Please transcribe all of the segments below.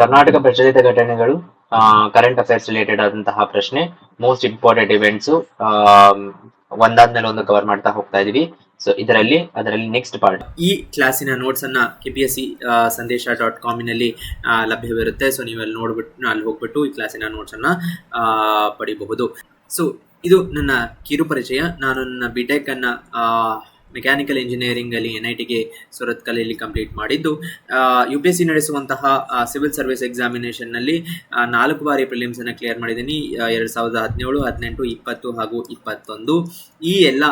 ಕರ್ನಾಟಕ ಪ್ರಚಲಿತ ಘಟನೆಗಳು current affairs related ಆದಂತಹ ಪ್ರಶ್ನೆ ಮೋಸ್ಟ್ ಇಂಪಾರ್ಟೆಂಟ್ ಇವೆಂಟ್ಸ್ ಒಂದಾದ್ಮೇಲೆ ಒಂದು ಕವರ್ ಮಾಡ್ತಾ ಹೋಗ್ತಾ ಇದೀವಿ. ಸೊ ಇದರಲ್ಲಿ, ಅದರಲ್ಲಿ ನೆಕ್ಸ್ಟ್ ಪಾರ್ಟ್ ಈ ಕ್ಲಾಸಿನ ನೋಟ್ಸ್ ಅನ್ನ K P S C Sandesha dot ಕಾಮಿನಲ್ಲಿ ಲಭ್ಯವಿರುತ್ತೆ. ಸೊ ನೀವು ಅಲ್ಲಿ ನೋಡ್ಬಿಟ್ಟು ಅಲ್ಲಿ ಹೋಗ್ಬಿಟ್ಟು ಈ ಕ್ಲಾಸಿನ ನೋಟ್ಸ್ ಅನ್ನ ಪಡಿಬಹುದು. ಸೊ ಇದು ನನ್ನ ಕಿರು ಪರಿಚಯ ನಾನು ನನ್ನ ಬಿಟೆಕ್ ಅನ್ನ ಮೆಕ್ಯಾನಿಕಲ್ ಇಂಜಿನಿಯರಿಂಗ್ ಅಲ್ಲಿ ಎನ್ ಐ ಟಿಗೆ ಸುರತ್ ಕಲೆಯಲ್ಲಿ ಕಂಪ್ಲೀಟ್ ಮಾಡಿದ್ದು. ಯು ಪಿ ಎಸ್ ಸಿ ನಡೆಸುವಂತಹ ಸಿವಿಲ್ ಸರ್ವಿಸ್ ಎಕ್ಸಾಮಿನೇಷನ್ನಲ್ಲಿ ನಾಲ್ಕು ಬಾರಿ ಪ್ರಿಲಿಮ್ಸ್ ಅನ್ನ ಕ್ಲಿಯರ್ ಮಾಡಿದ್ದೀನಿ. ಎರಡ್ ಸಾವಿರದ ಹದಿನೇಳು, ಹದಿನೆಂಟು, ಇಪ್ಪತ್ತು ಹಾಗೂ ಇಪ್ಪತ್ತೊಂದು. ಈ ಎಲ್ಲ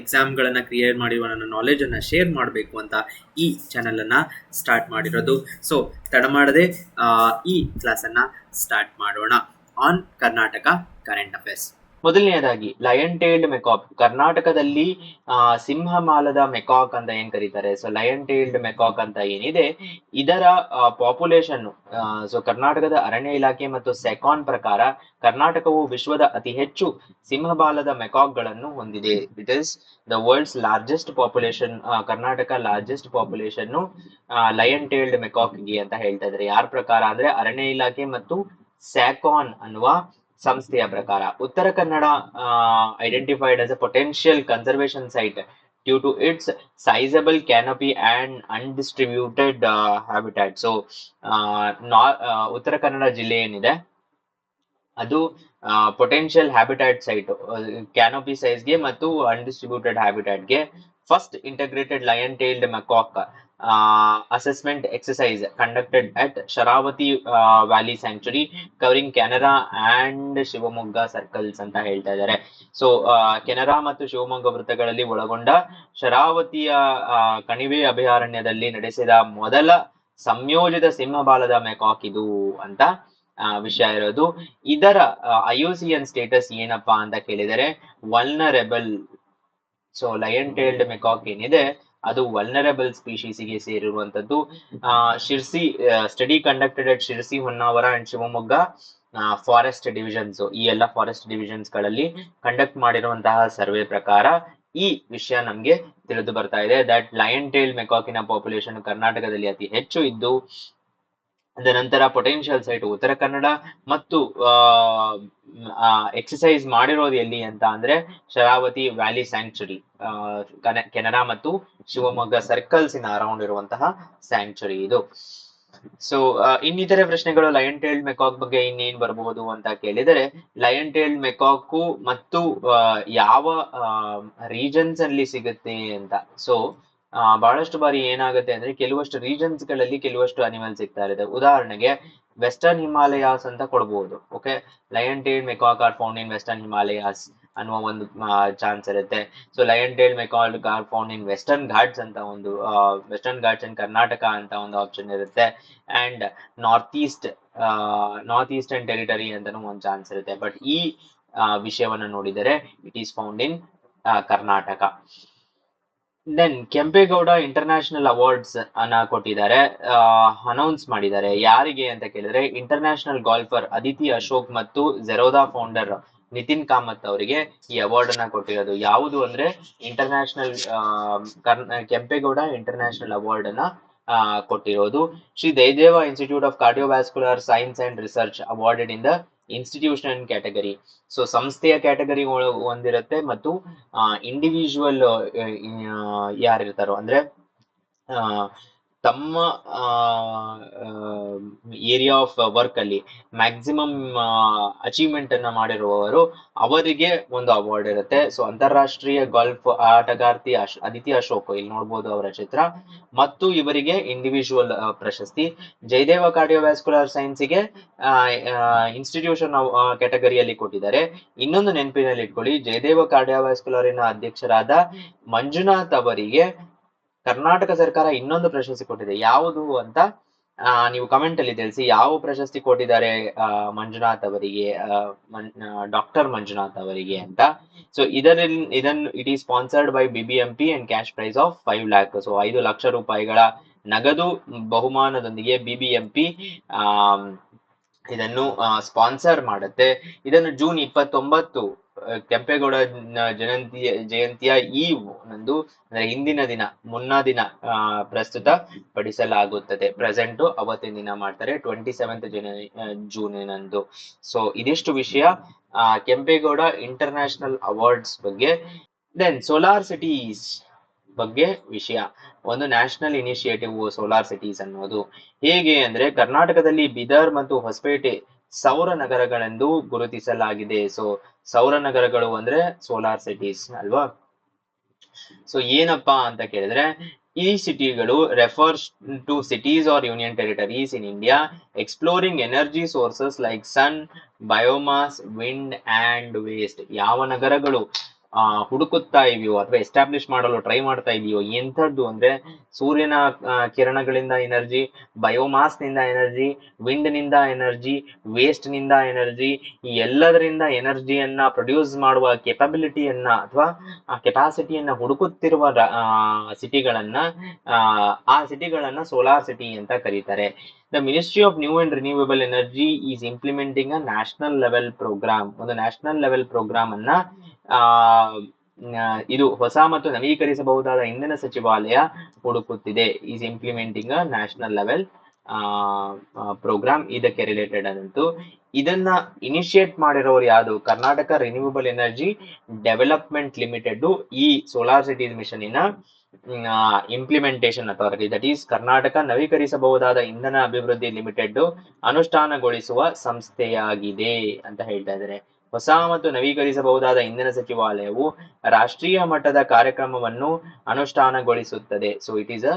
ಎಕ್ಸಾಮ್ಗಳನ್ನು ಕ್ರಿಯೇಟ್ ಮಾಡಿರುವ ನನ್ನ ನಾಲೆಜನ್ನು ಶೇರ್ ಮಾಡಬೇಕು ಅಂತ ಈ ಚಾನಲನ್ನು ಸ್ಟಾರ್ಟ್ ಮಾಡಿರೋದು. ಸೊ ತಡ ಮಾಡದೆ ಈ ಕ್ಲಾಸನ್ನು ಸ್ಟಾರ್ಟ್ ಮಾಡೋಣ. ಆನ್ ಕರ್ನಾಟಕ ಕರೆಂಟ್ ಅಫೇರ್ಸ್ ಮೊದಲನೆಯದಾಗಿ ಲಯನ್ ಟೇಲ್ಡ್ ಮೆಕಾಕ್ ಕರ್ನಾಟಕದಲ್ಲಿ ಸಿಂಹಮಾಲದ ಮೆಕಾಕ್ ಅಂತ ಏನ್ ಕರೀತಾರೆ? ಸೊ ಲಯನ್ ಟೇಲ್ಡ್ ಮೆಕಾಕ್ ಅಂತ ಏನಿದೆ, ಇದರ ಪಾಪ್ಯುಲೇಷನ್ ಸೊ ಕರ್ನಾಟಕದ ಅರಣ್ಯ ಇಲಾಖೆ ಮತ್ತು ಸೆಕಾನ್ ಪ್ರಕಾರ, ಕರ್ನಾಟಕವು ವಿಶ್ವದ ಅತಿ ಹೆಚ್ಚು ಸಿಂಹಬಾಲದ ಮೆಕಾಕ್ಗಳನ್ನು ಹೊಂದಿದೆ it is the world's largest population Karnataka largest population lion tailed ಮೆಕಾಕ್ಗೆ ಅಂತ ಹೇಳ್ತಾ ಇದ್ದಾರೆ. ಯಾರ ಪ್ರಕಾರ ಅಂದ್ರೆ, ಅರಣ್ಯ ಇಲಾಖೆ ಮತ್ತು ಸ್ಯಾಕಾನ್ ಅನ್ನುವ ಸಂಸ್ಥೆಯ ಪ್ರಕಾರ. Uttara Kannada identified as a potential conservation site due to its sizable canopy and undistributed habitat so Uttara Kannada ಜಿಲ್ಲೆ ಏನಿದೆ? ಅದು ಪೊಟೆನ್ಷಿಯಲ್ ಹ್ಯಾಬಿಟ್ಯಾಟ್ ಸೈಟ್ ಕ್ಯಾನೋಪಿ ಸೈಜ್ಗೆ ಮತ್ತು undistributed ಹ್ಯಾಬಿಟ್ಯಾಟ್ಗೆ first integrated lion tailed macaque assessment conducted conducted at Sharavathi valley sanctuary covering Kanara and Shivamogga circles ಅಂತ ಹೇಳ್ತಾ ಇದ್ದಾರೆ. So Canara ಮತ್ತು ಶಿವಮೊಗ್ಗ ವೃತ್ತಗಳಲ್ಲಿ ಒಳಗೊಂಡ ಶರಾವತಿಯ ಕಣಿವೆ ಅಭಯಾರಣ್ಯದಲ್ಲಿ ನಡೆಸಿದ ಮೊದಲ ಸಂಯೋಜಿತ ಸಿಂಹಬಾಲದ ಮೆಕಾಕ್ ಇದು ಅಂತ ವಿಷಯ ಇರೋದು. ಇದರ ಐಯುಸಿಎನ್ ಸ್ಟೇಟಸ್ ಏನಪ್ಪಾ ಅಂತ ಕೇಳಿದರೆ vulnerable so lion tailed macaque ಏನಿದೆ ಅದು ವಲ್ನರಬಲ್ಗೆ ಸೇರಿರುವಂತದ್ದು. ಆ, Sirsi study conducted at Sirsi Honnavar and Shivamogga forest divisions ಈ ಎಲ್ಲ ಫಾರೆಸ್ಟ್ ಡಿವಿಷನ್ಸ್ಗಳಲ್ಲಿ ಕಂಡಕ್ಟ್ ಮಾಡಿರುವಂತಹ ಸರ್ವೆ ಪ್ರಕಾರ ಈ ವಿಷಯ ನಮ್ಗೆ ತಿಳಿದು ಬರ್ತಾ ಇದೆ. ದಟ್ ಲಯನ್ ಟೇಲ್ ಮೆಕಾಕಿನ ಪಾಪ್ಯುಲೇಷನ್ ಕರ್ನಾಟಕದಲ್ಲಿ ಅತಿ ಹೆಚ್ಚು ಇದ್ದು ನಂತರ ಪೊಟೆನ್ಷಿಯಲ್ ಸೈಟ್ ಉತ್ತರ ಕನ್ನಡ ಮತ್ತು ಎಕ್ಸಸೈಸ್ ಮಾಡಿರೋದು ಎಲ್ಲಿ ಅಂತ ಅಂದ್ರೆ ಶರಾವತಿ ವ್ಯಾಲಿ ಸ್ಯಾಂಕ್ಚುರಿ ಕೆನರಾ ಮತ್ತು ಶಿವಮೊಗ್ಗ ಸರ್ಕಲ್ಸ್ ಇನ್ ಅರೌಂಡ್ ಇರುವಂತಹ ಸ್ಯಾಂಕ್ಚುರಿ ಇದು. ಸೊ ಇನ್ನಿತರೆ ಪ್ರಶ್ನೆಗಳು ಲಯನ್ ಟೇಲ್ಡ್ ಮೆಕಾಕ್ ಬಗ್ಗೆ ಇನ್ನೇನ್ ಬರಬಹುದು ಅಂತ ಕೇಳಿದರೆ ಲಯನ್ ಟೇಲ್ಡ್ ಮೆಕಾಕು ಮತ್ತು ಯಾವ ರೀಜನ್ಸ್ ಅಲ್ಲಿ ಸಿಗುತ್ತೆ ಅಂತ. ಸೊ ಬಹಳಷ್ಟು ಬಾರಿ ಏನಾಗುತ್ತೆ ಅಂದ್ರೆ ಕೆಲವಷ್ಟು ರೀಜನ್ಸ್ಗಳಲ್ಲಿ ಕೆಲವಷ್ಟು ಅನಿಮಲ್ ಸಿಗ್ತಾ ಇದೆ ಉದಾಹರಣೆಗೆ ವೆಸ್ಟರ್ನ್ ಹಿಮಾಲಯಾಸ್ ಅಂತ ಕೊಡ್ಬೋದು okay lion tail macaque are found in western Himalayas ಅನ್ನುವ ಒಂದು ಚಾನ್ಸ್ ಇರುತ್ತೆ. So lion tail macaque are found in western Ghats ಅಂತ ಒಂದು ವೆಸ್ಟರ್ನ್ ಘಾಟ್ಸ್ ಇನ್ ಕರ್ನಾಟಕ ಅಂತ ಒಂದು ಆಪ್ಷನ್ ಇರುತ್ತೆ. And north east north eastern territory ಅಂತಾನು ಒಂದು ಚಾನ್ಸ್ ಇರುತ್ತೆ. ಬಟ್ ಈ ವಿಷಯವನ್ನ ನೋಡಿದರೆ it is found in Karnataka then Kempegowda international awards ಅನ್ನ ಕೊಟ್ಟಿದ್ದಾರೆ. ಅನೌನ್ಸ್ ಮಾಡಿದ್ದಾರೆ. ಯಾರಿಗೆ ಅಂತ ಕೇಳಿದ್ರೆ ಇಂಟರ್ನ್ಯಾಷನಲ್ ಗಾಲ್ಫರ್ ಅದಿತಿ ಅಶೋಕ್ ಮತ್ತು ಜೆರೋದಾ ಫೌಂಡರ್ ನಿತಿನ್ ಕಾಮತ್ ಅವರಿಗೆ ಈ ಅವಾರ್ಡ್ ಅನ್ನ ಕೊಟ್ಟಿರೋದು. ಯಾವುದು ಅಂದ್ರೆ ಇಂಟರ್ನ್ಯಾಷನಲ್ ಕೆಂಪೇಗೌಡ ಇಂಟರ್ನ್ಯಾಷನಲ್ ಅವಾರ್ಡ್ ಅನ್ನ ಕೊಟ್ಟಿರೋದು. Shri Jayadeva institute of cardiovascular science and research awarded in the institution category so ಸಂಸ್ಥೆಯ ಕ್ಯಾಟಗರಿ ಒಂದಿರುತ್ತೆ ಮತ್ತು ಇಂಡಿವಿಜುವಲ್ ಯಾರಿರ್ತಾರೋ ಅಂದ್ರೆ ತಮ್ಮ ಏರಿಯಾ ಆಫ್ ವರ್ಕ್ ಅಲ್ಲಿ ಮ್ಯಾಕ್ಸಿಮಮ್ ಅಚೀವ್ಮೆಂಟ್ ಅನ್ನ ಮಾಡಿರುವವರು ಅವರಿಗೆ ಒಂದು ಅವಾರ್ಡ್ ಇರುತ್ತೆ. ಸೊ ಅಂತಾರಾಷ್ಟ್ರೀಯ ಗಾಲ್ಫ್ ಆಟಗಾರ್ತಿ ಅದಿತಿ ಅಶೋಕ್, ಇಲ್ಲಿ ನೋಡ್ಬೋದು ಅವರ ಚಿತ್ರ. ಮತ್ತು ಇವರಿಗೆ ಇಂಡಿವಿಜುವಲ್ ಪ್ರಶಸ್ತಿ. ಜಯದೇವ ಕಾರ್ಡಿಯೋವ್ಯಾಸ್ಕುಲರ್ ಸೈನ್ಸ್ಗೆ ಇನ್ಸ್ಟಿಟ್ಯೂಷನ್ ಕ್ಯಾಟಗರಿಯಲ್ಲಿ ಕೊಟ್ಟಿದ್ದಾರೆ. ಇನ್ನೊಂದು ನೆನಪಿನಲ್ಲಿ ಇಟ್ಕೊಳ್ಳಿ ಜಯದೇವ ಕಾರ್ಡಿಯೋವ್ಯಾಸ್ಕುಲರಿನ ಅಧ್ಯಕ್ಷರಾದ ಮಂಜುನಾಥ್ ಅವರಿಗೆ ಕರ್ನಾಟಕ ಸರ್ಕಾರ ಇನ್ನೊಂದು ಪ್ರಶಸ್ತಿ ಕೊಟ್ಟಿದೆ. ಯಾವುದು ಅಂತ ನೀವು ಕಮೆಂಟ್ ಅಲ್ಲಿ ತಿಳಿಸಿ. ಯಾವ ಪ್ರಶಸ್ತಿ ಕೊಟ್ಟಿದ್ದಾರೆ ಮಂಜುನಾಥ್ ಅವರಿಗೆ ಡಾಕ್ಟರ್ ಮಂಜುನಾಥ್ ಅವರಿಗೆ ಅಂತ. ಸೊ ಇದರಲ್ಲಿ ಇದನ್ನು it is sponsored by BBMP and cash prize of five lakh so ಐದು ಲಕ್ಷ ರೂಪಾಯಿಗಳ ನಗದು ಬಹುಮಾನದೊಂದಿಗೆ ಬಿಬಿಎಂಪಿ ಇದನ್ನು ಸ್ಪಾನ್ಸರ್ ಮಾಡುತ್ತೆ. ಇದನ್ನು ಜೂನ್ ಇಪ್ಪತ್ತೊಂಬತ್ತು ಕೆಂಪೇಗೌಡ ಜಯಂತಿಯ ಜಯಂತಿಯ ಈ ಒಂದು, ಅಂದ್ರೆ ಹಿಂದಿನ ದಿನ, ಮುನ್ನಾ ದಿನ ಪ್ರಸ್ತುತ ಪಡಿಸಲಾಗುತ್ತದೆ. ಪ್ರೆಸೆಂಟ್ ಅವತ್ತಿನ ದಿನ ಮಾಡ್ತಾರೆ, ಟ್ವೆಂಟಿ ಸೆವೆಂತ್ ಜನ ಜೂನಿನಂದು. ಸೊ ಇದಿಷ್ಟು ವಿಷಯ. ಕೆಂಪೇಗೌಡ ಇಂಟರ್ನ್ಯಾಷನಲ್ ಅವಾರ್ಡ್ಸ್ ಬಗ್ಗೆ ದೆನ್ ಸೋಲಾರ್ ಸಿಟೀಸ್ ಬಗ್ಗೆ ವಿಷಯ. ಒಂದು ನ್ಯಾಷನಲ್ ಇನಿಷಿಯೇಟಿವ್ ಸೋಲಾರ್ ಸಿಟೀಸ್ ಅನ್ನೋದು. ಹೇಗೆ ಅಂದ್ರೆ, ಕರ್ನಾಟಕದಲ್ಲಿ ಬೀದರ್ ಮತ್ತು ಹೊಸಪೇಟೆ ಸೌರ ನಗರಗಳೆಂದು ಗುರುತಿಸಲಾಗಿದೆ. ಸೊ ಸೌರ ನಗರಗಳು ಅಂದ್ರೆ ಸೋಲಾರ್ ಸಿಟೀಸ್ ಅಲ್ವಾ? ಸೊ ಏನಪ್ಪಾ ಅಂತ ಕೇಳಿದ್ರೆ, ಈ ಸಿಟಿಗಳು refers to cities or union territories in India exploring energy sources like sun biomass wind and waste ಯಾವ ನಗರಗಳು? ಹುಡುಕುತ್ತಾ ಇದೆಯೋ ಅಥವಾ ಎಸ್ಟಾಬ್ಲಿಷ್ ಮಾಡಲು ಟ್ರೈ ಮಾಡ್ತಾ ಇದೆಯೋ, ಎಂಥದ್ದು ಅಂದ್ರೆ ಸೂರ್ಯನ ಕಿರಣಗಳಿಂದ ಎನರ್ಜಿ ಬಯೋಮಾಸ್ನಿಂದ ಎನರ್ಜಿ ವಿಂಡ್ನಿಂದ ಎನರ್ಜಿ ವೇಸ್ಟ್ನಿಂದ ಎನರ್ಜಿ ಈ ಎಲ್ಲದರಿಂದ ಎನರ್ಜಿಯನ್ನ ಪ್ರೊಡ್ಯೂಸ್ ಮಾಡುವ ಕೆಪಬಿಲಿಟಿಯನ್ನ ಅಥವಾ, ಆ ಕೆಪಾಸಿಟಿಯನ್ನ ಹುಡುಕುತ್ತಿರುವ ಸಿಟಿಗಳನ್ನ ಆ ಸಿಟಿಗಳನ್ನ ಸೋಲಾರ್ ಸಿಟಿ ಅಂತ ಕರೀತಾರೆ. The ministry of new and renewable energy is implementing a national level programme ಒಂದು ನ್ಯಾಷನಲ್ ಲೆವೆಲ್ ಪ್ರೋಗ್ರಾಮ್ ಅನ್ನ ಆ ಇದು ಹೊಸ ಮತ್ತು ನವೀಕರಿಸಬಹುದಾದ ಇಂಧನ ಸಚಿವಾಲಯ ಹುಡುಕುತ್ತಿದೆ. Is implementing national level programme ಇದಕ್ಕೆ ರಿಲೇಟೆಡ್ ಆದಂತು. ಇದನ್ನ ಇನಿಷಿಯೇಟ್ ಮಾಡಿರೋರು ಯಾವುದು Karnataka renewable energy development limited ಈ ಸೋಲಾರ್ ಸಿಟೀಸ್ ಮಿಷನ್ ಇನ implementation authority that is Karnataka ನವೀಕರಿಸಬಹುದಾದ ಇಂಧನ ಅಭಿವೃದ್ಧಿ ಲಿಮಿಟೆಡ್ ಅನುಷ್ಠಾನಗೊಳಿಸುವ ಸಂಸ್ಥೆಯಾಗಿದೆ ಅಂತ ಹೇಳ್ತಾ ಇದ್ದಾರೆ ಹೊಸ ಮತ್ತು ನವೀಕರಿಸಬಹುದಾದ ಇಂಧನ ಸಚಿವಾಲಯವು ರಾಷ್ಟ್ರೀಯ ಮಟ್ಟದ ಕಾರ್ಯಕ್ರಮವನ್ನು ಅನುಷ್ಠಾನಗೊಳಿಸುತ್ತದೆ. So it is a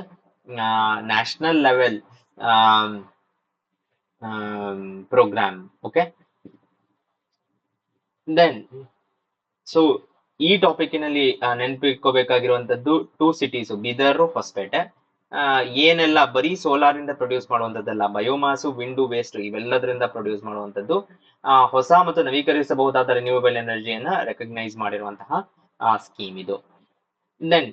national level program okay then so ಈ ಟಾಪಿಕ್ನಲ್ಲಿ ನೆನಪಿಟ್ಕೋಬೇಕಾಗಿರುವಂತದ್ದು ಟೂ ಸಿಟೀಸ್ ಬೀದರ್, ಹೊಸಪೇಟೆ. ಏನೆಲ್ಲ ಬರೀ ಸೋಲಾರ್ ಇಂದ ಪ್ರೊಡ್ಯೂಸ್ ಮಾಡುವಂತದ್ದಲ್ಲ ಬಯೋಮಾಸು ವಿಂಡು ವೇಸ್ಟ್ ಇವೆಲ್ಲದರಿಂದ ಪ್ರೊಡ್ಯೂಸ್ ಮಾಡುವಂತದ್ದು ಹೊಸ ಮತ್ತು ನವೀಕರಿಸಬಹುದಾದ ರಿನ್ಯೂವಬಲ್ ಎನರ್ಜಿಯನ್ನ ರೆಕಗ್ನೈಸ್ ಮಾಡಿರುವಂತಹ ಸ್ಕೀಮ್ ಇದು. ದೆನ್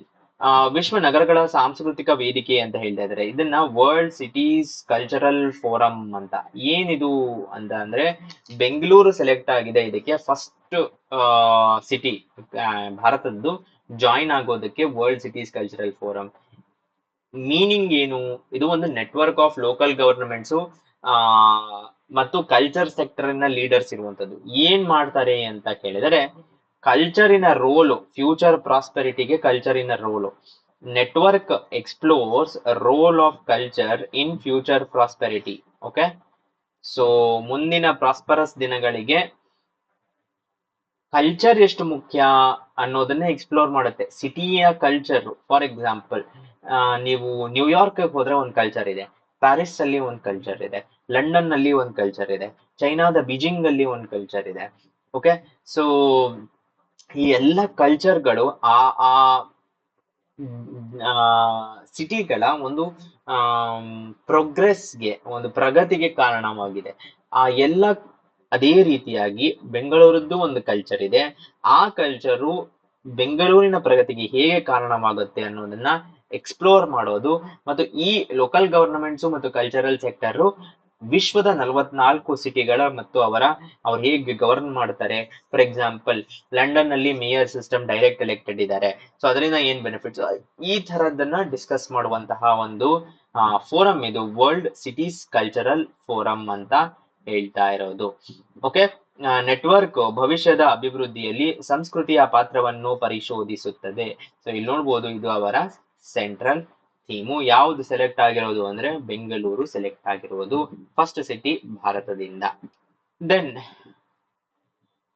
ವಿಶ್ವ ನಗರಗಳ ಸಾಂಸ್ಕೃತಿಕ ವೇದಿಕೆ ಅಂತ ಹೇಳ್ತಾ ಇದ್ದಾರೆ. ಇದನ್ನ ವರ್ಲ್ಡ್ ಸಿಟೀಸ್ ಕಲ್ಚರಲ್ ಫೋರಂ ಅಂತ. ಏನಿದು ಅಂತ ಅಂದ್ರೆ, ಬೆಂಗಳೂರು ಸೆಲೆಕ್ಟ್ ಆಗಿದೆ ಇದಕ್ಕೆ ಫಸ್ಟ್ ಸಿಟಿ ಭಾರತದ್ದು ಜಾಯಿನ್ ಆಗೋದಕ್ಕೆ world cities cultural forum meaning ಏನು? ಇದು ಒಂದು ನೆಟ್ವರ್ಕ್ ಆಫ್ ಲೋಕಲ್ ಗವರ್ನಮೆಂಟ್ಸು ಮತ್ತು ಕಲ್ಚರ್ ಸೆಕ್ಟರ್ನ ಲೀಡರ್ಸ್ ಇರುವಂತದ್ದು ಏನ್ ಮಾಡ್ತಾರೆ ಅಂತ ಕೇಳಿದರೆ ಕಲ್ಚರಿನ ರೋಲು ಫ್ಯೂಚರ್ ಪ್ರಾಸ್ಪೆರಿಟಿಗೆ ಕಲ್ಚರಿನ role network explores role of culture in future prosperity okay so ಮುಂದಿನ ಪ್ರಾಸ್ಪರಸ್ ದಿನಗಳಿಗೆ ಕಲ್ಚರ್ ಎಷ್ಟು ಮುಖ್ಯ ಅನ್ನೋದನ್ನ ಎಕ್ಸ್ಪ್ಲೋರ್ ಮಾಡುತ್ತೆ. ಸಿಟಿಯ ಕಲ್ಚರ್ ಫಾರ್ ಎಕ್ಸಾಂಪಲ್ ನೀವು ನ್ಯೂಯಾರ್ಕ್ ಹೋದ್ರೆ ಒಂದು ಕಲ್ಚರ್ ಇದೆ. ಪ್ಯಾರಿಸ್ ಅಲ್ಲಿ ಒಂದು ಕಲ್ಚರ್ ಇದೆ. ಲಂಡನ್ನಲ್ಲಿ ಒಂದು ಕಲ್ಚರ್ ಇದೆ. ಚೈನಾದ ಬೀಜಿಂಗ್ ಅಲ್ಲಿ ಒಂದು ಕಲ್ಚರ್ ಇದೆ. ಓಕೆ ಸೊ ಈ ಎಲ್ಲ ಕಲ್ಚರ್ಗಳು ಆ ಆ ಸಿಟಿಗಳ ಒಂದು ಪ್ರೋಗ್ರೆಸ್ಗೆ ಒಂದು ಪ್ರಗತಿಗೆ ಕಾರಣವಾಗಿದೆ. ಆ ಎಲ್ಲ ಅದೇ ರೀತಿಯಾಗಿ ಬೆಂಗಳೂರದ್ದು ಒಂದು ಕಲ್ಚರ್ ಇದೆ. ಆ ಕಲ್ಚರು ಬೆಂಗಳೂರಿನ ಪ್ರಗತಿಗೆ ಹೇಗೆ ಕಾರಣವಾಗುತ್ತೆ ಅನ್ನೋದನ್ನ ಎಕ್ಸ್ಪ್ಲೋರ್ ಮಾಡೋದು ಮತ್ತು ಈ ಲೋಕಲ್ ಗವರ್ನಮೆಂಟ್ಸು ಮತ್ತು ಕಲ್ಚರಲ್ ಸೆಕ್ಟರ್ ವಿಶ್ವದ ನಲವತ್ನಾಲ್ಕು ಸಿಟಿಗಳ ಮತ್ತು ಅವರ, ಅವ್ರು ಹೇಗೆ ಗವರ್ನ್ ಮಾಡ್ತಾರೆ. ಫಾರ್ ಎಕ್ಸಾಂಪಲ್ ಲಂಡನ್ನಲ್ಲಿ ಮೇಯರ್ ಸಿಸ್ಟಮ್ ಡೈರೆಕ್ಟ್ ಎಲೆಕ್ಟೆಡ್ ಇದ್ದಾರೆ ಸೊ ಅದರಿಂದ ಏನ್ ಬೆನಿಫಿಟ್ಸ್ ಈ ತರದನ್ನ ಡಿಸ್ಕಸ್ ಮಾಡುವಂತಹ ಒಂದು ಫೋರಂ ಇದು ವರ್ಲ್ಡ್ ಸಿಟೀಸ್ ಕಲ್ಚರಲ್ ಫೋರಂ ಅಂತ ಹೇಳ್ತಾ ಇರೋದು ಓಕೆ ನೆಟ್ವರ್ಕ್ ಭವಿಷ್ಯದ ಅಭಿವೃದ್ಧಿಯಲ್ಲಿ ಸಂಸ್ಕೃತಿಯ ಪಾತ್ರವನ್ನು ಪರಿಶೋಧಿಸುತ್ತದೆ. ಸೊ ಇಲ್ಲಿ ನೋಡ್ಬೋದು ಇದು ಅವರ ಸೆಂಟ್ರಲ್ ಥೀಮು ಯಾವುದು ಸೆಲೆಕ್ಟ್ ಆಗಿರೋದು ಅಂದ್ರೆ ಬೆಂಗಳೂರು ಸೆಲೆಕ್ಟ್ ಆಗಿರೋದು. ಫಸ್ಟ್ ಸಿಟಿ ಭಾರತದಿಂದ. ದೆನ್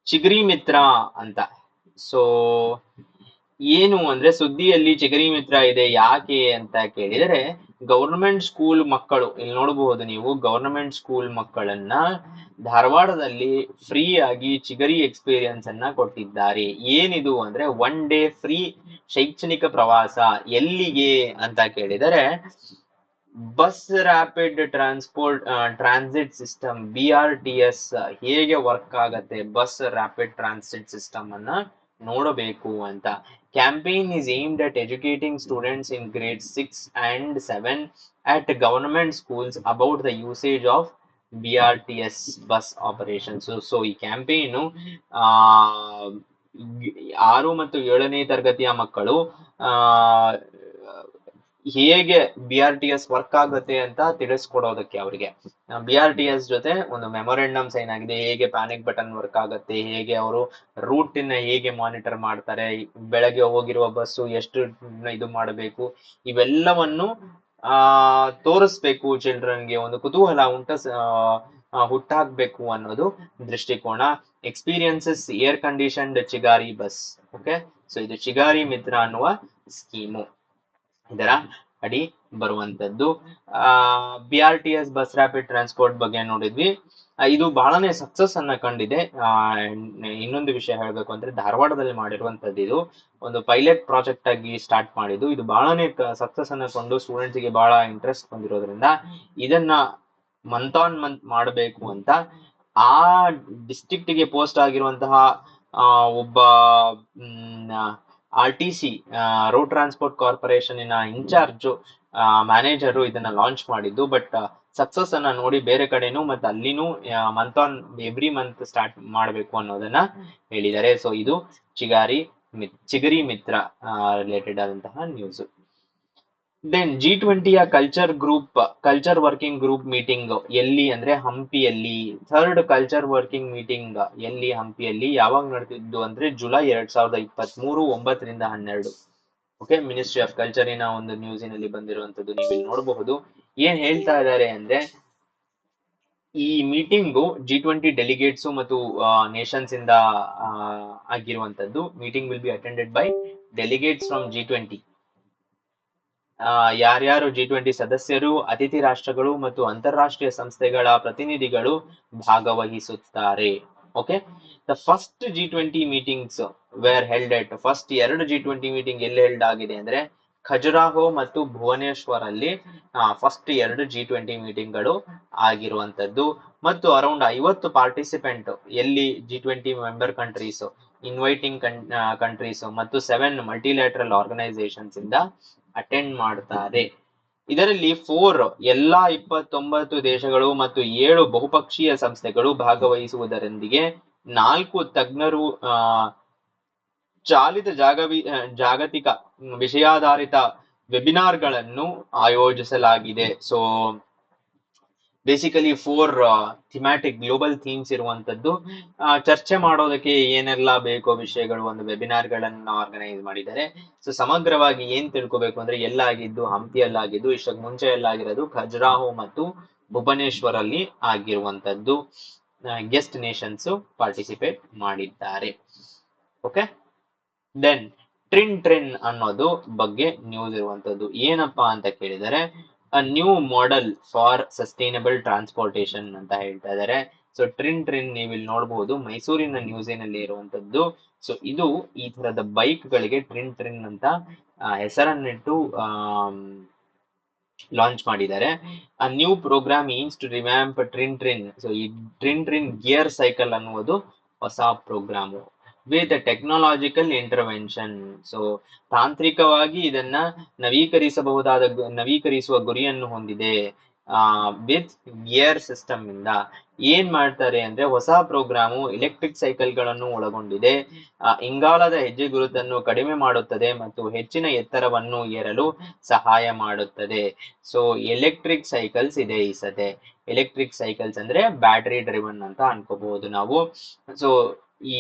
ಚಿಗ್ರಿ ಮಿತ್ರ ಅಂತ. ಸೊ ಏನು ಅಂದ್ರೆ ಸುದ್ದಿಯಲ್ಲಿ ಚಿಗರಿ ಮಿತ್ರ ಇದೆ ಯಾಕೆ ಅಂತ ಕೇಳಿದರೆ ಗವರ್ನಮೆಂಟ್ ಸ್ಕೂಲ್ ಮಕ್ಕಳು, ಇಲ್ಲಿ ನೋಡಬಹುದು ನೀವು ಗವರ್ನಮೆಂಟ್ ಸ್ಕೂಲ್ ಮಕ್ಕಳನ್ನ ಧಾರವಾಡದಲ್ಲಿ ಫ್ರೀ ಆಗಿ ಚಿಗರಿ ಎಕ್ಸ್ಪೀರಿಯನ್ಸ್ ಅನ್ನ ಕೊಟ್ಟಿದ್ದಾರೆ ಏನಿದು ಅಂದ್ರೆ ಒನ್ ಡೇ ಫ್ರೀ ಶೈಕ್ಷಣಿಕ ಪ್ರವಾಸ ಎಲ್ಲಿಗೆ ಅಂತ ಕೇಳಿದರೆ, bus rapid transport transit system B R T S ಹೇಗೆ ವರ್ಕ್ ಆಗತ್ತೆ ಬಸ್ ರ್ಯಾಪಿಡ್ ಟ್ರಾನ್ಸಿಟ್ ಸಿಸ್ಟಮ್ ಅನ್ನ ನೋಡಬೇಕು ಅಂತ. Campaign is aimed at educating students in grade six and seven at government schools about the usage of B R T S bus operations so ಈ campaign ಆರು ಮತ್ತು ಏಳನೇ ತರಗತಿಯ ಮಕ್ಕಳು ಹೇಗೆ B R T S work ಆಗುತ್ತೆ ಅಂತ ತಿಳಿಸ್ಕೊಡೋದಕ್ಕೆ ಅವರಿಗೆ. ಬಿ ಆರ್ ಟಿ ಎಸ್ ಜೊತೆ ಒಂದು ಮೆಮೊರೆಂಡಮ್ ಸೈನ್ ಆಗಿದೆ. ಹೇಗೆ ಪ್ಯಾನಿಕ್ ಬಟನ್ ವರ್ಕ್ ಆಗುತ್ತೆ, ಹೇಗೆ ಅವರು ರೂಟ್ ಹೇಗೆ ಮಾನಿಟರ್ ಮಾಡ್ತಾರೆ, ಬೆಳಗ್ಗೆ ಹೋಗಿರುವ ಬಸ್ಸು ಎಷ್ಟು ಇದು ಮಾಡಬೇಕು, ಇವೆಲ್ಲವನ್ನು, ಆ, ತೋರಿಸ್ಬೇಕು ಚಿಲ್ಡ್ರನ್ಗೆ ಒಂದು ಕುತೂಹಲ ಉಂಟ ಹುಟ್ಟಾಕ್ಬೇಕು ಅನ್ನೋದು ದೃಷ್ಟಿಕೋನ. Experiences air conditioned Chigari bus okay so ಇದು ಚಿಗಾರಿ ಮಿತ್ರ ಅನ್ನುವ ಸ್ಕೀಮು ಇದರ ಅಡಿ ಬರುವಂತದ್ದು. ಆ B R T S bus rapid transport ಬಗ್ಗೆ ನೋಡಿದ್ವಿ. ಇದು ಬಹಳನೇ ಸಕ್ಸಸ್ ಅನ್ನ ಕಂಡಿದೆ. ಆ, ಇನ್ನೊಂದು ವಿಷಯ ಹೇಳ್ಬೇಕು ಅಂದ್ರೆ ಧಾರವಾಡದಲ್ಲಿ ಮಾಡಿರುವಂತದ್ದು ಇದು. ಒಂದು ಪೈಲಟ್ ಪ್ರಾಜೆಕ್ಟ್ ಆಗಿ ಸ್ಟಾರ್ಟ್ ಮಾಡಿದ್ದು. ಇದು ಬಹಳನೇ ಸಕ್ಸಸ್ ಅನ್ನ ಕೊಂಡು ಸ್ಟೂಡೆಂಟ್ಸ್ಗೆ ಬಹಳ ಇಂಟ್ರೆಸ್ಟ್ ಬಂದಿರೋದ್ರಿಂದ ಇದನ್ನ ಮಂತ್ ಆನ್ ಮಂತ್ ಮಾಡಬೇಕು ಅಂತ ಆ ಡಿಸ್ಟ್ರಿಕ್ಟ್ಗೆ ಪೋಸ್ಟ್ ಆಗಿರುವಂತಹ ಒಬ್ಬ R T C road transport ಕಾರ್ಪೊರೇಷನಿನ in charge manager ಇದನ್ನ ಲಾಂಚ್ ಮಾಡಿದ್ದು. ಬಟ್ ಸಕ್ಸಸ್ ಅನ್ನ ನೋಡಿ ಬೇರೆ ಕಡೆನೂ ಮತ್ತೆ ಅಲ್ಲಿನೂ month on every month start ಮಾಡಬೇಕು ಅನ್ನೋದನ್ನ ಹೇಳಿದ್ದಾರೆ. ಸೊ ಇದು ಚಿಗಾರಿ ಚಿಗರಿ ಮಿತ್ರ ರಿಲೇಟೆಡ್ ಆದಂತಹ news then G ಟ್ವೆಂಟಿಯ culture group culture working group meeting ಎಲ್ಲಿ ಅಂದ್ರೆ ಹಂಪಿಯಲ್ಲಿ ಥರ್ಡ್ ಕಲ್ಚರ್ ವರ್ಕಿಂಗ್ ಮೀಟಿಂಗ್ ಎಲ್ಲಿ ಹಂಪಿಯಲ್ಲಿ ಯಾವಾಗ ನಡೆದಿದ್ದು ಅಂದ್ರೆ ಜುಲೈ ಎರಡ್ ಸಾವಿರದ ಇಪ್ಪತ್ತ್ ಮೂರು ಒಂಬತ್ತರಿಂದ ಹನ್ನೆರಡು. ಓಕೆ ಮಿನಿಸ್ಟ್ರಿ ಆಫ್ ಕಲ್ಚರಿನ ಒಂದು ನ್ಯೂಸಿನಲ್ಲಿ ಬಂದಿರುವಂತದ್ದು ನೀವು ಇಲ್ಲಿ ನೋಡಬಹುದು. ಏನ್ ಹೇಳ್ತಾ ಇದ್ದಾರೆ ಅಂದ್ರೆ ಈ ಮೀಟಿಂಗು ಜಿ ಟ್ವೆಂಟಿ ಡೆಲಿಗೇಟ್ಸ್ ಮತ್ತು ನೇಷನ್ಸ್ ಇಂದ ಆಗಿರುವಂತದ್ದು meeting will be attended by delegates from G twenty ಯಾರ್ಯಾರು ಜಿ ಟ್ವೆಂಟಿ ಸದಸ್ಯರು, ಅತಿಥಿ ರಾಷ್ಟ್ರಗಳು ಮತ್ತು ಅಂತಾರಾಷ್ಟ್ರೀಯ ಸಂಸ್ಥೆಗಳ ಪ್ರತಿನಿಧಿಗಳು ಭಾಗವಹಿಸುತ್ತಾರೆ. Okay the first G twenty meetings were held at first ಎರಡು ಜಿ ಟ್ವೆಂಟಿ ಮೀಟಿಂಗ್ ಎಲ್ಲಿ ಹೆಲ್ಡ್ ಆಗಿದೆ ಅಂದ್ರೆ ಖಜುರಾಹೋ ಮತ್ತು ಭುವನೇಶ್ವರ್ ಅಲ್ಲಿ ಫಸ್ಟ್ ಎರಡು ಜಿ ಟ್ವೆಂಟಿ ಮೀಟಿಂಗ್ಗಳು ಆಗಿರುವಂತದ್ದು ಮತ್ತು ಅರೌಂಡ್ ಐವತ್ತು ಪಾರ್ಟಿಸಿಪೆಂಟ್ ಎಲ್ಲಿ G twenty member countries inviting countries ಮತ್ತು ಸೆವೆನ್ ಮಲ್ಟಿಲ್ಯಾಟ್ರಲ್ ಆರ್ಗನೈಸೇಷನ್ಸ್ ಇಂದ ಅಟೆಂಡ್ ಮಾಡ್ತಾರೆ ಇದರಲ್ಲಿ ಫೋರ್ ಎಲ್ಲಾ ಇಪ್ಪತ್ತೊಂಬತ್ತು ದೇಶಗಳು ಮತ್ತು ಏಳು ಬಹುಪಕ್ಷೀಯ ಸಂಸ್ಥೆಗಳು ಭಾಗವಹಿಸುವುದರೊಂದಿಗೆ ನಾಲ್ಕು ತಜ್ಞರು ಚಾಲಿತ ಜಾಗವಿ ಜಾಗತಿಕ ವಿಷಯಾಧಾರಿತ ವೆಬಿನಾರ್ಗಳನ್ನು ಆಯೋಜಿಸಲಾಗಿದೆ. So basically four thematic global themes ಇರುವಂತದ್ದು ಚರ್ಚೆ ಮಾಡೋದಕ್ಕೆ ಏನೆಲ್ಲ ಬೇಕೋ ವಿಷಯಗಳು ಒಂದು ವೆಬಿನಾರ್ ಗಳನ್ನ ಆರ್ಗನೈಸ್ ಮಾಡಿದ್ದಾರೆ. ಸೊ ಸಮಗ್ರವಾಗಿ ಏನ್ ತಿಳ್ಕೊಬೇಕು ಅಂದ್ರೆ ಎಲ್ಲಾಗಿದ್ದು, ಹಂಪಿಯಲ್ಲಾಗಿದ್ದು ಇಷ್ಟಕ್ಕೆ ಮುಂಚೆ ಎಲ್ಲಾಗಿರೋದು ಖಜರಾಹೋ ಮತ್ತು ಭುವನೇಶ್ವರ್ ಅಲ್ಲಿ ಆಗಿರುವಂತದ್ದು ಗೆಸ್ಟ್ ನೇಷನ್ಸ್ ಪಾರ್ಟಿಸಿಪೇಟ್ ಮಾಡಿದ್ದಾರೆ. ಓಕೆ ದೆನ್ ಟ್ರಿನ್ ಟ್ರಿನ್ ಅನ್ನೋದು ಬಗ್ಗೆ ನ್ಯೂಸ್ ಇರುವಂತದ್ದು ಏನಪ್ಪಾ ಅಂತ ಕೇಳಿದರೆ a new model for sustainable transportation ಅಂತ ಹೇಳ್ತಾ ಇದ್ದಾರೆ ಸೊ ಟ್ರಿನ್ ಟ್ರಿನ್ ನೀವು ಇಲ್ಲಿ ನೋಡಬಹುದು ಮೈಸೂರಿನ ನ್ಯೂಸಿನಲ್ಲಿ ಇರುವಂತದ್ದು ಸೊ ಇದು ಈ ತರದ ಬೈಕ್ ಗಳಿಗೆ ಟ್ರಿನ್ ಟ್ರಿನ್ ಅಂತ ಹೆಸರನ್ನಿಟ್ಟು ಲಾಂಚ್ ಮಾಡಿದ್ದಾರೆ. A new program aims to revamp Trin Trin so ಈ ಟ್ರಿನ್ ಟ್ರಿನ್ ಗಿಯರ್ ಸೈಕಲ್ ಅನ್ನುವುದು ಹೊಸ programme with technological intervention so ತಾಂತ್ರಿಕವಾಗಿ ಇದನ್ನ ನವೀಕರಿಸಬಹುದಾದ ನವೀಕರಿಸುವ ಗುರಿಯನ್ನು ಹೊಂದಿದೆ ವಿತ್ ಗಿಯರ್ ಸಿಸ್ಟಮ್ ಇಂದ. ಏನ್ ಮಾಡ್ತಾರೆ ಅಂದ್ರೆ ಹೊಸ ಪ್ರೋಗ್ರಾಮು ಎಲೆಕ್ಟ್ರಿಕ್ ಸೈಕಲ್ಗಳನ್ನು ಒಳಗೊಂಡಿದೆ. ಇಂಗಾಲದ ಹೆಜ್ಜೆ ಗುರುತನ್ನು ಕಡಿಮೆ ಮಾಡುತ್ತದೆ ಮತ್ತು ಹೆಚ್ಚಿನ ಎತ್ತರವನ್ನು ಏರಲು ಸಹಾಯ ಮಾಡುತ್ತದೆ. ಸೊ ಎಲೆಕ್ಟ್ರಿಕ್ ಸೈಕಲ್ಸ್ ಇದೆ ಈ ಸತೆ. ಎಲೆಕ್ಟ್ರಿಕ್ ಸೈಕಲ್ಸ್ ಅಂದ್ರೆ ಬ್ಯಾಟರಿ ಡ್ರಿವನ್ ಅಂತ ಅನ್ಕೋಬಹುದು ನಾವು. ಸೊ ಈ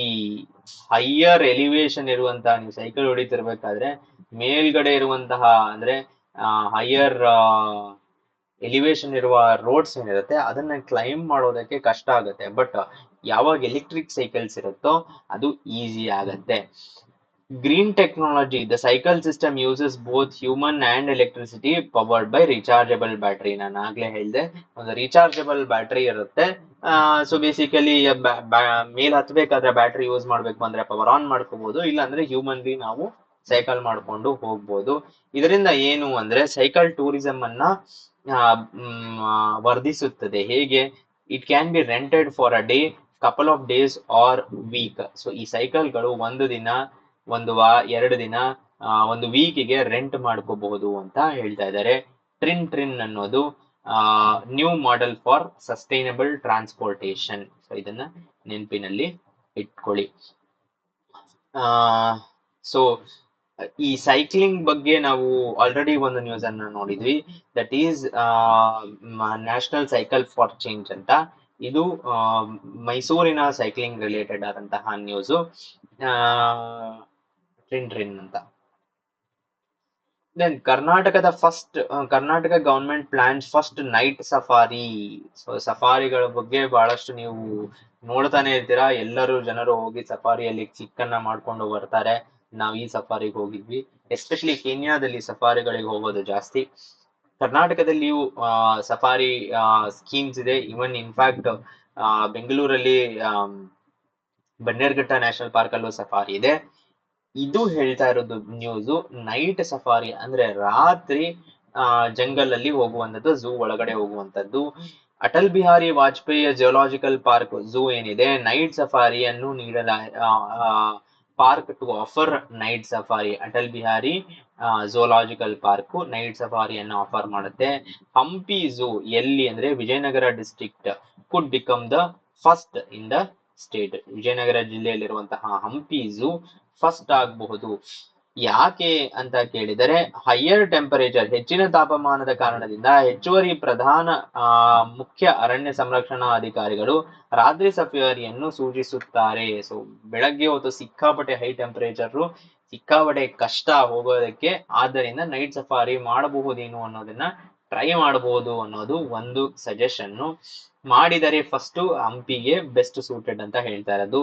ಹೈಯರ್ ಎಲಿವೇಶನ್ ಇರುವಂತಹ ನೀವು ಸೈಕಲ್ ಹೊಡಿತಿರ್ಬೇಕಾದ್ರೆ ಮೇಲ್ಗಡೆ ಇರುವಂತಹ ಅಂದ್ರೆ ಹೈಯರ್ ಎಲಿವೇಶನ್ ಇರುವ ರೋಡ್ಸ್ ಏನಿರುತ್ತೆ, ಅದನ್ನ ಕ್ಲೈಮ್ ಮಾಡೋದಕ್ಕೆ ಕಷ್ಟ ಆಗುತ್ತೆ. ಬಟ್ ಯಾವಾಗ ಎಲೆಕ್ಟ್ರಿಕ್ ಸೈಕಲ್ಸ್ ಇರುತ್ತೋ ಅದು ಈಸಿ ಆಗತ್ತೆ. Green technology the cycle system uses both human and electricity powered by rechargeable battery. ನಾನು ಆಗ್ಲೇ ಹೇಳಿದೆ, ಒಂದು ರೀಚಾರ್ಜಬಲ್ ಬ್ಯಾಟ್ರಿ ಇರುತ್ತೆ. ಸೊ ಬೇಸಿಕಲಿ ಮೇಲ್ ಹತ್ಬೇಕಾದ್ರೆ ಬ್ಯಾಟರಿ ಯೂಸ್ ಮಾಡ್ಬೇಕು ಅಂದ್ರೆ ಪವರ್ ಆನ್ ಮಾಡ್ಕೋಬಹುದು ಇಲ್ಲಾಂದ್ರೆ ಹ್ಯೂಮನ್ಲಿ ನಾವು ಸೈಕಲ್ ಮಾಡ್ಕೊಂಡು ಹೋಗ್ಬೋದು. ಇದರಿಂದ ಏನು ಅಂದ್ರೆ ಸೈಕಲ್ ಟೂರಿಸಂ ಅನ್ನ ವರ್ಧಿಸುತ್ತದೆ. ಹೇಗೆ? It can be rented for a day couple of days or week so ಈ ಸೈಕಲ್ಗಳು ಒಂದು ದಿನ ಒಂದು ವಾ, ಎರಡು ದಿನ ಒಂದು ವೀಕಿಗೆ ರೆಂಟ್ ಮಾಡ್ಕೋಬಹುದು ಅಂತ ಹೇಳ್ತಾ ಇದ್ದಾರೆ. ಟ್ರಿನ್ ಟ್ರಿನ್ ಅನ್ನೋದು new model for sustainable transportation so ಇದನ್ನ ನೆನಪಿನಲ್ಲಿ ಇಟ್ಕೊಳ್ಳಿ. ಸೊ ಈ ಸೈಕ್ಲಿಂಗ್ ಬಗ್ಗೆ ನಾವು ಆಲ್ರೆಡಿ ಒಂದು ನ್ಯೂಸ್ ಅನ್ನ ನೋಡಿದ್ವಿ. That is national cycle for change ಅಂತ. ಇದು ಮೈಸೂರಿನ ಸೈಕ್ಲಿಂಗ್ ರಿಲೇಟೆಡ್ ಆದಂತಹ ನ್ಯೂಸು ಟ್ರಿನ್ ರಿನ್ ಅಂತ. ದೆನ್ ಕರ್ನಾಟಕದ first Karnataka government plans first night safari so ಸಫಾರಿಗಳ ಬಗ್ಗೆ ಬಹಳಷ್ಟು ನೀವು ನೋಡ್ತಾನೆ ಇರ್ತೀರಾ. ಎಲ್ಲರೂ ಜನರು ಹೋಗಿ ಸಫಾರಿಯಲ್ಲಿ ಚಿಕ್ಕನ್ನ ಮಾಡ್ಕೊಂಡು ಬರ್ತಾರೆ. ನಾವು ಈ ಸಫಾರಿಗೆ ಹೋಗಿದ್ವಿ. ಎಸ್ಪೆಷಲಿ ಕೀನ್ಯಾದಲ್ಲಿ ಸಫಾರಿಗಳಿಗೆ ಹೋಗೋದು ಜಾಸ್ತಿ. ಕರ್ನಾಟಕದಲ್ಲಿಯೂ ಸಫಾರಿ ಸ್ಕೀಮ್ಸ್ ಇದೆ. ಇವನ್ ಇನ್ಫ್ಯಾಕ್ಟ್ ಬೆಂಗಳೂರಲ್ಲಿ ಬನ್ನೇರ್ಘಟ್ಟ ನ್ಯಾಷನಲ್ ಪಾರ್ಕ್ ಅಲ್ಲೂ ಸಫಾರಿ ಇದೆ. ಇದು ಹೇಳ್ತಾ ಇರೋದು ನ್ಯೂಸ್ ನೈಟ್ ಸಫಾರಿ ಅಂದ್ರೆ ರಾತ್ರಿ, ಆ ಜಂಗಲ್ ಅಲ್ಲಿ ಹೋಗುವಂತದ್ದು ಝೂ ಒಳಗಡೆ ಹೋಗುವಂತದ್ದು Atal Bihari Vajpayee geological park zoo ಏನಿದೆ? ನೈಟ್ ಸಫಾರಿಯನ್ನು ನೀಡಲ park to offer night safari Atal Bihari zoological park night ಸಫಾರಿಯನ್ನು offer ಮಾಡುತ್ತೆ. ಹಂಪಿ ಝೂ ಎಲ್ಲಿ ಅಂದ್ರೆ Vijayanagara district could become the first in the state Vijayanagara ಜಿಲ್ಲೆಯಲ್ಲಿರುವಂತಹ Hampi zoo first ಆಗಬಹುದು. ಯಾಕೆ ಅಂತ ಕೇಳಿದರೆ higher temperature ಹೆಚ್ಚಿನ ತಾಪಮಾನದ ಕಾರಣದಿಂದ ಹೆಚ್ಚುವರಿ ಪ್ರಧಾನ ಮುಖ್ಯ ಅರಣ್ಯ ಸಂರಕ್ಷಣಾ ಅಧಿಕಾರಿಗಳು ರಾತ್ರಿ ಸಫಾರಿಯನ್ನು ಸೂಚಿಸುತ್ತಾರೆ. ಸೊ ಬೆಳಗ್ಗೆ ಹೊತ್ತು ಸಿಕ್ಕಾಪಟ್ಟೆ ಹೈ ಟೆಂಪರೇಚರ್ ಸಿಕ್ಕಾಪಟ್ಟೆ ಕಷ್ಟ ಹೋಗೋದಕ್ಕೆ, ಆದ್ದರಿಂದ ನೈಟ್ ಸಫಾರಿ ಮಾಡಬಹುದೇನು ಅನ್ನೋದನ್ನ ಟ್ರೈ ಮಾಡಬಹುದು ಅನ್ನೋದು ಒಂದು ಸಜೆಷನ್ ಮಾಡಿದರೆ ಫಸ್ಟ್ ಹಂಪಿಗೆ ಬೆಸ್ಟ್ ಸೂಟೆಡ್ ಅಂತ ಹೇಳ್ತಾ ಇರೋದು.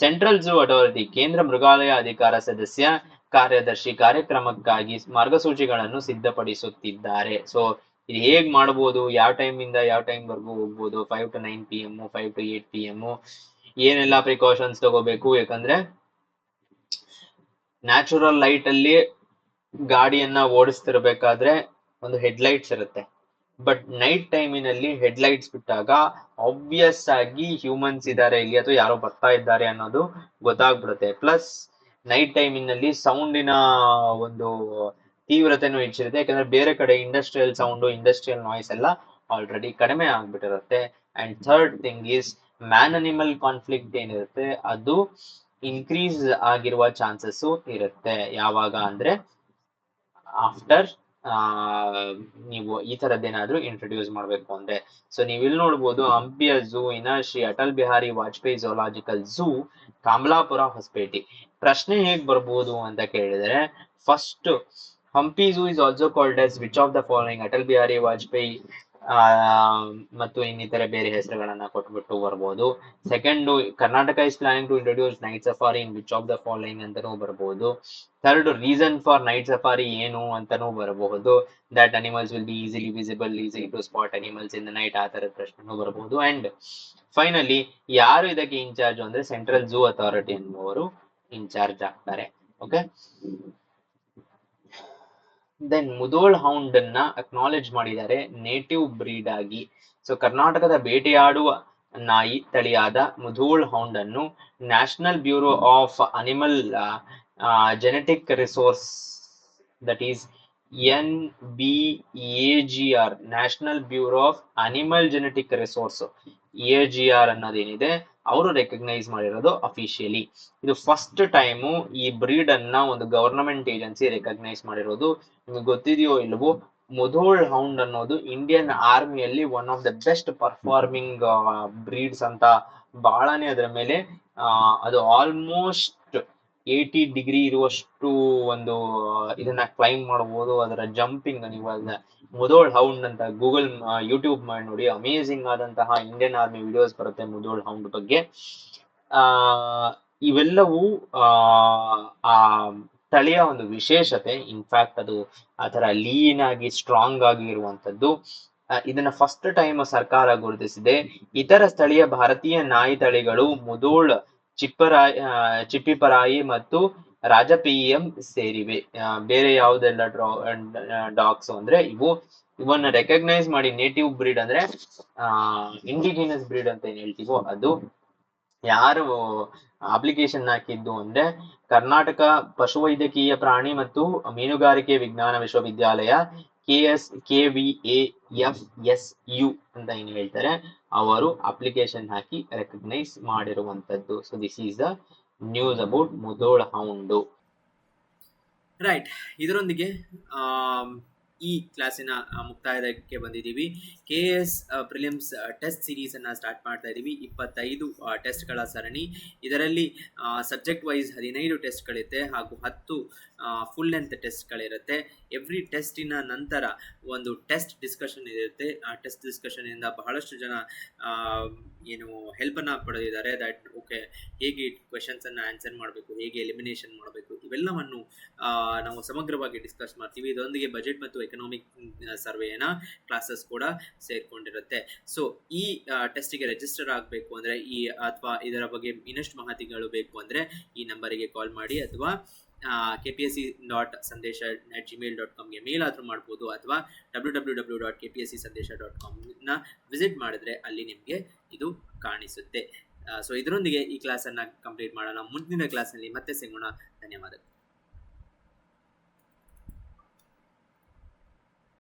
ಸೆಂಟ್ರಲ್ ಝೂ ಅಥಾರಿಟಿ ಕೇಂದ್ರ ಮೃಗಾಲಯ ಅಧಿಕಾರ ಸದಸ್ಯ, ಕಾರ್ಯದರ್ಶಿ ಕಾರ್ಯಕ್ರಮಕ್ಕಾಗಿ ಮಾರ್ಗಸೂಚಿಗಳನ್ನು ಸಿದ್ಧಪಡಿಸುತ್ತಿದ್ದಾರೆ. ಸೊ ಇದು ಹೇಗ್ ಮಾಡಬಹುದು? ಯಾವ ಟೈಮ್ ಇಂದ ಯಾವ ಟೈಮ್ ವರ್ಗೂ ಹೋಗ್ಬೋದು? Five to nine P M five to eight P M ಏನೆಲ್ಲ ಪ್ರಿಕಾಷನ್ಸ್ ತಗೋಬೇಕು? ಯಾಕಂದ್ರೆ ನ್ಯಾಚುರಲ್ ಲೈಟ್ ಅಲ್ಲಿ ಗಾಡಿಯನ್ನ ಓಡಿಸ್ತಿರ್ಬೇಕಾದ್ರೆ ಒಂದು ಹೆಡ್ಲೈಟ್ಸ್ ಇರುತ್ತೆ. ಬಟ್ ನೈಟ್ ಟೈಮಿನಲ್ಲಿ ಹೆಡ್ಲೈಟ್ಸ್ ಬಿಟ್ಟಾಗ ಆಬ್ವಿಯಸ್ ಆಗಿ ಹ್ಯೂಮನ್ಸ್ ಇದ್ದಾರೆ ಇಲ್ಲಿ ಅಥವಾ ಯಾರೋ ಬರ್ತಾ ಇದ್ದಾರೆ ಅನ್ನೋದು ಗೊತ್ತಾಗ್ಬಿಡುತ್ತೆ. ಪ್ಲಸ್ ನೈಟ್ ಟೈಮಿನಲ್ಲಿ ಸೌಂಡಿನ ಒಂದು ತೀವ್ರತೆನೂ ಹೆಚ್ಚಿರುತ್ತೆ. ಯಾಕಂದ್ರೆ ಬೇರೆ ಕಡೆ ಇಂಡಸ್ಟ್ರಿಯಲ್ ಸೌಂಡು ಇಂಡಸ್ಟ್ರಿಯಲ್ ನಾಯ್ಸ್ ಎಲ್ಲ ಆಲ್ರೆಡಿ ಕಡಿಮೆ ಆಗ್ಬಿಟ್ಟಿರುತ್ತೆ. And third thing is man animal conflict ಏನಿರುತ್ತೆ, ಅದು ಇನ್ಕ್ರೀಸ್ ಆಗಿರುವ ಚಾನ್ಸಸ್ ಇರುತ್ತೆ. ಯಾವಾಗ ಅಂದ್ರೆ ಆಫ್ಟರ್ ನೀವು ಈ ತರದ್ದೇನಾದ್ರೂ ಇಂಟ್ರೊಡ್ಯೂಸ್ ಮಾಡಬೇಕು ಅಂದ್ರೆ. ಸೊ ನೀವು ಇಲ್ಲಿ ನೋಡ್ಬೋದು ಹಂಪಿಯ ಝೂ ಇನ ಶ್ರೀ ಅಟಲ್ ಬಿಹಾರಿ ವಾಜಪೇಯಿ ಝೋಲಾಜಿಕಲ್ ಝೂ ಕಮಲಾಪುರ ಹೊಸಪೇಟೆ. ಪ್ರಶ್ನೆ ಹೇಗ್ ಬರ್ಬೋದು ಅಂತ ಕೇಳಿದ್ರೆ first Hampi zoo is also called as which of the following Atal Bihari Vajpayee ಮತ್ತು ಇನ್ನಿತರ ಬೇರೆ ಹೆಸರುಗಳನ್ನ ಕೊಟ್ಬಿಟ್ಟು ಬರ್ಬೋದು. Second Karnataka is planning to introduce night safari in which of the following ಅಂತಾನೂ ಬರ್ಬೋದು. Third reason for night safari ಏನು ಅಂತಾನೂ ಬರಬಹುದು that animals will be easily visible easy to spot animals in the night ಆ ತರದ ಪ್ರಶ್ನೆನೂ ಬರಬಹುದು and finally ಯಾರು ಇದಕ್ಕೆ ಇನ್ಚಾರ್ಜ್ ಅಂದ್ರೆ ಸೆಂಟ್ರಲ್ ಝೂ ಅಥಾರಿಟಿ ಎನ್ನುವರು ಇನ್ಚಾರ್ಜ್ ಆಗ್ತಾರೆ. ಓಕೆ ದೆನ್ ಮುದೋಳ್ ಹೌಂಡ್ ಅನ್ನ ಅಕ್ನಾಲೆಜ್ ಮಾಡಿದ್ದಾರೆ ನೇಟಿವ್ ಬ್ರೀಡ್ ಆಗಿ. ಸೊ ಕರ್ನಾಟಕದ ಬೇಟೆಯಾಡುವ ನಾಯಿ ತಳಿಯಾದ ಮುಧೋಳ್ ಹೌಂಡ್ ಅನ್ನು national bureau of animal genetic resource that is N B A G R national bureau of animal genetic resource A G R ಅನ್ನೋದೇನಿದೆ? ಅವರು ರೆಕಗ್ನೈಸ್ ಮಾಡಿರೋದು ಅಫಿಷಿಯಲಿ ಇದು ಫಸ್ಟ್ ಟೈಮು ಈ ಬ್ರೀಡ್ ಅನ್ನ ಒಂದು ಗವರ್ನಮೆಂಟ್ ಏಜೆನ್ಸಿ ರೆಕಗ್ನೈಸ್ ಮಾಡಿರೋದು. ನಿಮ್ಗೆ ಗೊತ್ತಿದೆಯೋ ಇಲ್ವೋ, ಮುಧೋಳ್ ಹೌಂಡ್ ಅನ್ನೋದು Indian ಆರ್ಮಿಯಲ್ಲಿ one of the best performing breeds ಅಂತ ಬಹಳನೇ ಅದರ ಮೇಲೆ ಅದು ಆಲ್ಮೋಸ್ಟ್ ಏಯ್ಟಿ ಡಿಗ್ರಿ ಇರುವಷ್ಟು ಒಂದು ಇದನ್ನ ಕ್ಲೈಮ್ ಮಾಡಬಹುದು ಅದರ ಜಂಪಿಂಗ್ ನೀವು ಅದನ್ನ ಮುದೋಳ್ ಹೌಂಡ್ ಅಂತ ಗೂಗಲ್ ಯೂಟ್ಯೂಬ್ ಮಾಡಿ ನೋಡಿ ಅಮೇಸಿಂಗ್ ಆದಂತಹ ಇಂಡಿಯನ್ ಆರ್ಮಿ ವಿಡಿಯೋಸ್ ಬರುತ್ತೆ ಮುದೋಳ್ ಹೌಂಡ್ ಬಗ್ಗೆ. ಆ, ಇವೆಲ್ಲವೂ, ಆ ತಳಿಯ ಒಂದು ವಿಶೇಷತೆ. ಇನ್ಫ್ಯಾಕ್ಟ್ ಅದು ಆ ಲೀನ್ ಆಗಿ ಸ್ಟ್ರಾಂಗ್ ಆಗಿ ಇರುವಂತದ್ದು ಇದನ್ನ ಫಸ್ಟ್ ಟೈಮ್ ಸರ್ಕಾರ ಗುರುತಿಸಿದೆ. ಇತರ ಸ್ಥಳೀಯ ಭಾರತೀಯ ನಾಯಿ ತಳಿಗಳು ಮುದೋಳ್, ಚಿಪ್ಪರಾಯಿ ಚಿಪ್ಪಿಪರಾಯಿ ಮತ್ತು ರಾಜಪೀಯಂ ಸೇರಿವೆ. ಆ, ಬೇರೆ ಯಾವುದೆಲ್ಲ ಡಾಗ್ಸ್ ಅಂದ್ರೆ ಇವು ಇವನ್ನ ರೆಕಗ್ನೈಸ್ ಮಾಡಿ ನೇಟಿವ್ ಬ್ರೀಡ್ ಅಂದ್ರೆ ಆ ಇಂಡಿಜಿನಿಯಸ್ ಬ್ರೀಡ್ ಅಂತ ಏನ್ ಹೇಳ್ತೀವೋ ಅದು. ಯಾರು ಅಪ್ಲಿಕೇಶನ್ ಹಾಕಿದ್ದು ಅಂದ್ರೆ ಕರ್ನಾಟಕ ಪಶುವೈದ್ಯಕೀಯ ಪ್ರಾಣಿ ಮತ್ತು ಮೀನುಗಾರಿಕೆ ವಿಜ್ಞಾನ ವಿಶ್ವವಿದ್ಯಾಲಯ K S K V F S U ಅಂತ ಏನ್ ಹೇಳ್ತಾರೆ ಅವರು ಅಪ್ಲಿಕೇಶನ್ ಹಾಕಿ ರೆಕಗ್ನೈಸ್ ಮಾಡಿರುವಂತದ್ದು. So this is the news about Mudhol hound right ಇದರೊಂದಿಗೆ ಈ ಕ್ಲಾಸಿನ ಮುಕ್ತಾಯದಕ್ಕೆ ಬಂದಿದ್ದೀವಿ. K S prelims test series ಅನ್ನ ಸ್ಟಾರ್ಟ್ ಮಾಡ್ತಾ ಇದ್ದೀವಿ ಇಪ್ಪತ್ತೈದು ಟೆಸ್ಟ್ಗಳ ಸರಣಿ. ಇದರಲ್ಲಿ ಸಬ್ಜೆಕ್ಟ್ ವೈಸ್ ಹದಿನೈದು ಟೆಸ್ಟ್ಗಳಿದೆ ಹಾಗೂ ಹತ್ತು ಫುಲ್ ಲೆಂತ್ ಟೆಸ್ಟ್ಗಳಿರುತ್ತೆ ಎವ್ರಿ ಟೆಸ್ಟಿನ ನಂತರ ಒಂದು ಟೆಸ್ಟ್ ಡಿಸ್ಕಷನ್ ಇರುತ್ತೆ. ಆ ಟೆಸ್ಟ್ ಡಿಸ್ಕಷನಿಂದ ಬಹಳಷ್ಟು ಜನ ಏನು ಹೆಲ್ಪನ್ನು ಪಡೆದಿದ್ದಾರೆ. ದಟ್ ಓಕೆ ಹೇಗೆ ಕ್ವೆಶನ್ಸನ್ನು ಆನ್ಸರ್ ಮಾಡಬೇಕು, ಹೇಗೆ ಎಲಿಮಿನೇಷನ್ ಮಾಡಬೇಕು, ಇವೆಲ್ಲವನ್ನು ನಾವು ಸಮಗ್ರವಾಗಿ ಡಿಸ್ಕಸ್ ಮಾಡ್ತೀವಿ. ಇದರೊಂದಿಗೆ ಬಜೆಟ್ ಮತ್ತು ಎಕನಾಮಿಕ್ ಸರ್ವೆಯನ ಕ್ಲಾಸಸ್ ಕೂಡ ಸೇರ್ಕೊಂಡಿರುತ್ತೆ. ಸೊ ಈ ಟೆಸ್ಟಿಗೆ ರಿಜಿಸ್ಟರ್ ಆಗಬೇಕು ಅಂದರೆ ಈ, ಅಥವಾ ಇದರ ಬಗ್ಗೆ ಇನ್ನಷ್ಟು ಮಾಹಿತಿಗಳು ಬೇಕು ಅಂದರೆ ಈ ನಂಬರಿಗೆ ಕಾಲ್ ಮಾಡಿ ಅಥವಾ K P S C dot Sandesha at Gmail dot ಕಾಮ್ಗೆ mail ಆದರೂ ಮಾಡ್ಬೋದು ಅಥವಾ W W W dot K P S C Sandesha dot ಕಾಮ್ನ visit ಮಾಡಿದ್ರೆ ಅಲ್ಲಿ ನಿಮಗೆ ಇದು ಕಾಣಿಸುತ್ತೆ. ಸೊ ಇದರೊಂದಿಗೆ ಈ ಕ್ಲಾಸನ್ನು ಕಂಪ್ಲೀಟ್ ಮಾಡೋಣ. ಮುಂದಿನ ಕ್ಲಾಸ್ನಲ್ಲಿ ಮತ್ತೆ ಸಿಗೋಣ. ಧನ್ಯವಾದಗಳು.